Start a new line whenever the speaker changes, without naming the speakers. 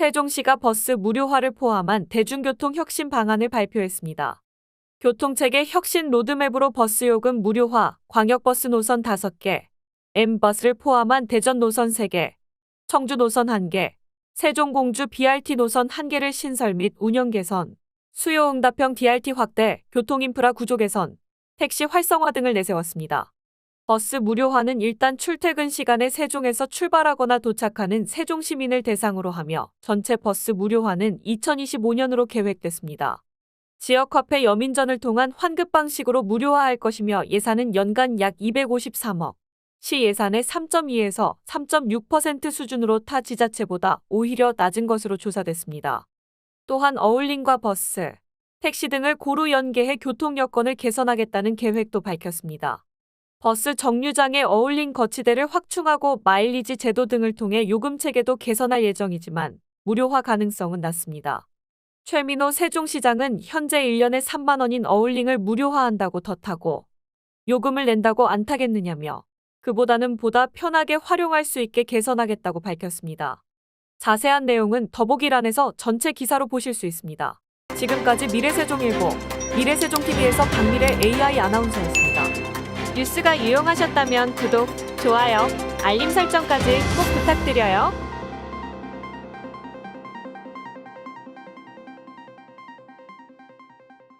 세종시가 버스 무료화를 포함한 대중교통 혁신 방안을 발표했습니다. 교통체계 혁신 로드맵으로 버스 요금 무료화, 광역버스 노선 5개, M버스를 포함한 대전 노선 3개, 청주 노선 1개, 세종공주 BRT 노선 1개를 신설 및 운영 개선, 수요응답형 DRT 확대, 교통인프라 구조 개선, 택시 활성화 등을 내세웠습니다. 버스 무료화는 일단 출퇴근 시간에 세종에서 출발하거나 도착하는 세종 시민을 대상으로 하며 전체 버스 무료화는 2025년으로 계획됐습니다. 지역화폐 여민전을 통한 환급 방식으로 무료화할 것이며 예산은 연간 약 253억, 시 예산의 3.2에서 3.6% 수준으로 타 지자체보다 오히려 낮은 것으로 조사됐습니다. 또한 어울림과 버스, 택시 등을 고루 연계해 교통 여건을 개선하겠다는 계획도 밝혔습니다. 버스 정류장의 어울린 거치대를 확충하고 마일리지 제도 등을 통해 요금 체계도 개선할 예정이지만 무료화 가능성은 낮습니다. 최민호 세종시장은 현재 1년에 3만 원인 어울링을 무료화한다고 덧하고 요금을 낸다고 안 타겠느냐며 그보다는 보다 편하게 활용할 수 있게 개선하겠다고 밝혔습니다. 자세한 내용은 더보기란에서 전체 기사로 보실 수 있습니다. 지금까지 미래세종일보, 미래세종TV에서 박미래 AI 아나운서였습니다. 뉴스가 유용하셨다면 구독, 좋아요, 알림 설정까지 꼭 부탁드려요.